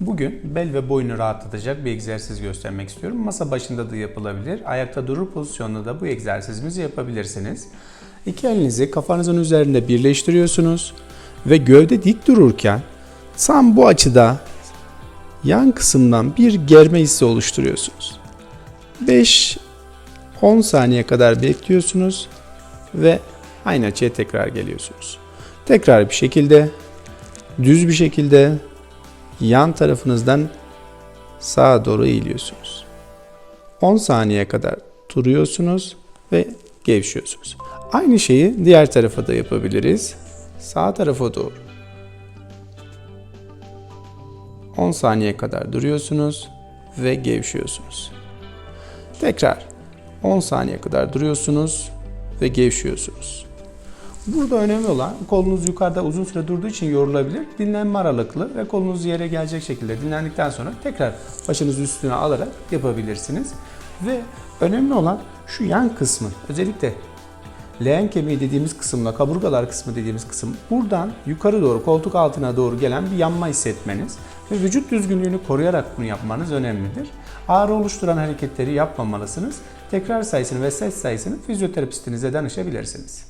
Bugün bel ve boynu rahatlatacak bir egzersiz göstermek istiyorum. Masa başında da yapılabilir. Ayakta durur pozisyonda da bu egzersizimizi yapabilirsiniz. İki elinizi kafanızın üzerinde birleştiriyorsunuz ve gövde dik dururken tam bu açıda yan kısımdan bir germe hissi oluşturuyorsunuz. 5 10 saniye kadar bekliyorsunuz ve aynı açıya tekrar geliyorsunuz. Tekrar bir şekilde düz bir şekilde yan tarafınızdan sağa doğru eğiliyorsunuz. 10 saniye kadar duruyorsunuz ve gevşiyorsunuz. Aynı şeyi diğer tarafa da yapabiliriz. Sağ tarafa doğru. 10 saniye kadar duruyorsunuz ve gevşiyorsunuz. Tekrar 10 saniye kadar duruyorsunuz ve gevşiyorsunuz. Burada önemli olan kolunuz yukarıda uzun süre durduğu için yorulabilir. Dinlenme aralıklı ve kolunuz yere gelecek şekilde dinlendikten sonra tekrar başınızı üstüne alarak yapabilirsiniz. Ve önemli olan şu yan kısmı özellikle leğen kemiği dediğimiz kısımla kaburgalar kısmı dediğimiz kısım buradan yukarı doğru koltuk altına doğru gelen bir yanma hissetmeniz ve vücut düzgünlüğünü koruyarak bunu yapmanız önemlidir. Ağrı oluşturan hareketleri yapmamalısınız. Tekrar sayısını ve ses sayısını fizyoterapistinize danışabilirsiniz.